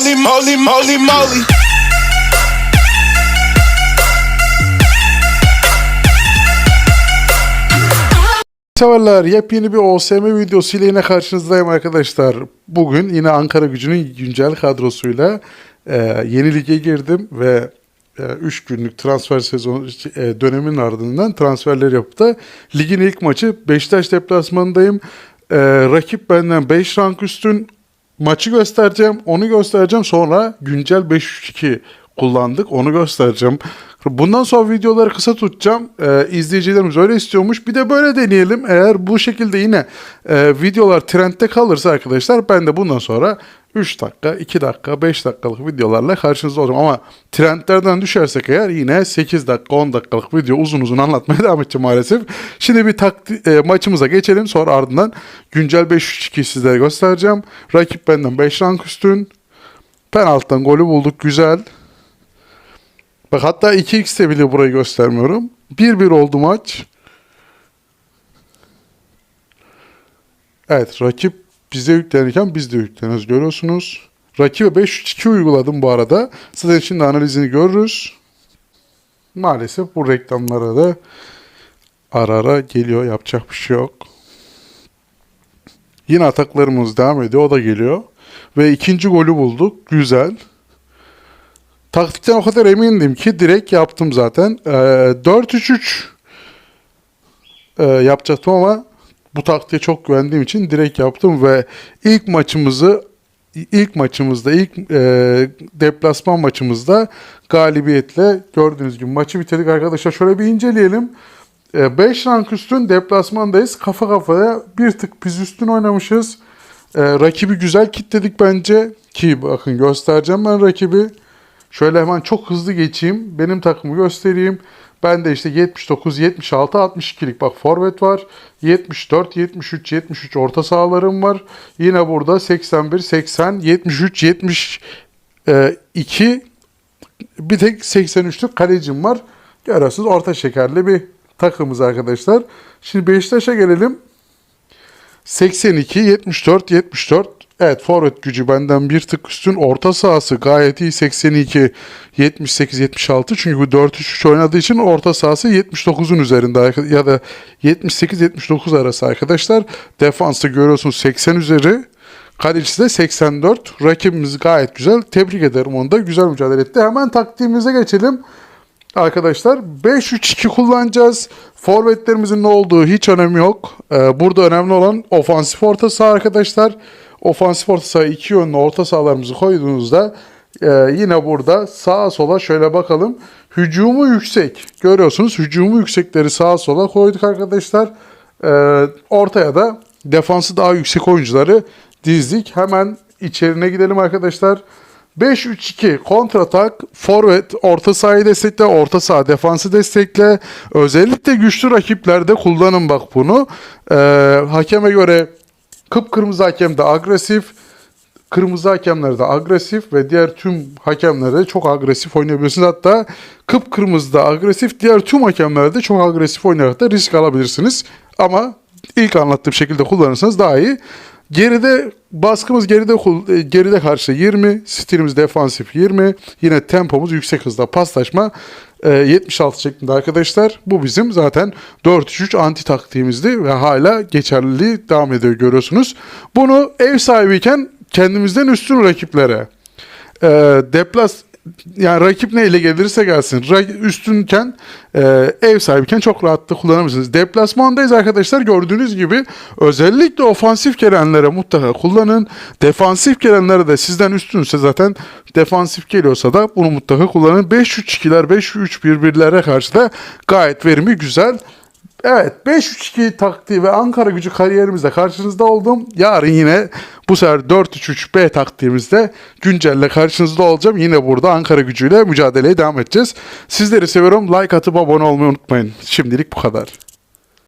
moly, moly, moly, moly. Severler yepyeni bir OSM videosu ile yine karşınızdayım arkadaşlar. Bugün yine Ankara gücünün güncel kadrosuyla e, yeni lige girdim ve 3 günlük transfer sezonu e, dönemin ardından transferler yapıp da ligin ilk maçı Beşiktaş deplasmanındayım. E, rakip benden 5 rank üstün maçı göstereceğim, onu göstereceğim. Sonra güncel 5-3-2 kullandık, onu göstereceğim. Bundan sonra videoları kısa tutacağım. Ee, izleyicilerimiz öyle istiyormuş. Bir de böyle deneyelim. Eğer bu şekilde yine e, videolar trendde kalırsa arkadaşlar ben de bundan sonra 3 dakika, 2 dakika, 5 dakikalık videolarla karşınızda olacağım. Ama trendlerden düşersek eğer yine 8 dakika, 10 dakikalık video uzun uzun anlatmaya devam edeceğim maalesef. Şimdi bir takti, e, maçımıza geçelim. Sonra ardından güncel 5-3-2 sizlere göstereceğim. Rakip benden 5 rank üstün. Penaltıdan golü bulduk. Güzel. Bak hatta 2x'te bile burayı göstermiyorum. 1-1 oldu maç. Evet rakip bize yüklenirken biz de yükleniyoruz görüyorsunuz. Rakibe 5-3-2 uyguladım bu arada. Zaten şimdi analizini görürüz. Maalesef bu reklamlara da ara ara geliyor. Yapacak bir şey yok. Yine ataklarımız devam ediyor. O da geliyor. Ve ikinci golü bulduk. Güzel. Taktikten o kadar emindim ki direkt yaptım zaten. Ee, 4-3-3 e, yapacaktım ama bu taktiğe çok güvendiğim için direkt yaptım ve ilk maçımızı ilk maçımızda ilk e, deplasman maçımızda galibiyetle gördüğünüz gibi maçı bitirdik arkadaşlar. Şöyle bir inceleyelim. 5 rank üstün deplasmandayız. Kafa kafaya bir tık biz üstün oynamışız. E, rakibi güzel kitledik bence. Ki bakın göstereceğim ben rakibi. Şöyle hemen çok hızlı geçeyim. Benim takımı göstereyim. Ben de işte 79, 76, 62'lik bak forvet var. 74, 73, 73 orta sahalarım var. Yine burada 81, 80, 73, 72 bir tek 83'lük kalecim var. Görüyorsunuz orta şekerli bir takımız arkadaşlar. Şimdi Beşiktaş'a gelelim. 82, 74, 74. Evet forvet gücü benden bir tık üstün. Orta sahası gayet iyi 82, 78, 76. Çünkü bu 4-3-3 oynadığı için orta sahası 79'un üzerinde ya da 78-79 arası arkadaşlar. Defansta görüyorsunuz 80 üzeri. Kalecisi de 84. Rakibimiz gayet güzel. Tebrik ederim onu da. Güzel mücadele etti. Hemen taktiğimize geçelim. Arkadaşlar 5-3-2 kullanacağız. Forvetlerimizin ne olduğu hiç önemi yok. Ee, burada önemli olan ofansif orta saha arkadaşlar. Ofansif orta saha iki yönlü orta sahalarımızı koyduğunuzda e, yine burada sağa sola şöyle bakalım. Hücumu yüksek. Görüyorsunuz hücumu yüksekleri sağa sola koyduk arkadaşlar. Ee, ortaya da defansı daha yüksek oyuncuları dizdik. Hemen içerine gidelim arkadaşlar. 5-3-2 kontratak, forvet, orta sahayı destekle, orta saha defansı destekle. Özellikle güçlü rakiplerde kullanın bak bunu. Ee, hakeme göre kıpkırmızı hakem de agresif, kırmızı hakemler de agresif ve diğer tüm hakemler de çok agresif oynayabilirsiniz. Hatta kıpkırmızı da agresif, diğer tüm hakemler de çok agresif oynayarak da risk alabilirsiniz. Ama ilk anlattığım şekilde kullanırsanız daha iyi. Geride baskımız geride e, geride karşı 20, stilimiz defansif 20. Yine tempomuz yüksek hızda paslaşma e, 76 şeklinde arkadaşlar. Bu bizim zaten 4-3-3 anti taktiğimizdi ve hala geçerliliği devam ediyor görüyorsunuz. Bunu ev sahibiyken kendimizden üstün rakiplere e, deplas yani rakip neyle gelirse gelsin üstünken e, ev sahibiyken çok rahatlıkla kullanabilirsiniz. Deplasmandayız arkadaşlar gördüğünüz gibi özellikle ofansif gelenlere mutlaka kullanın. Defansif gelenlere de sizden üstünse zaten defansif geliyorsa da bunu mutlaka kullanın. 5-3-2'ler 5-3-1-1'lere karşı da gayet verimi güzel. Evet 5-3-2 taktiği ve Ankara gücü kariyerimizde karşınızda oldum. Yarın yine bu sefer 4-3-3-B taktiğimizde güncelle karşınızda olacağım. Yine burada Ankara gücüyle mücadeleye devam edeceğiz. Sizleri seviyorum. Like atıp abone olmayı unutmayın. Şimdilik bu kadar.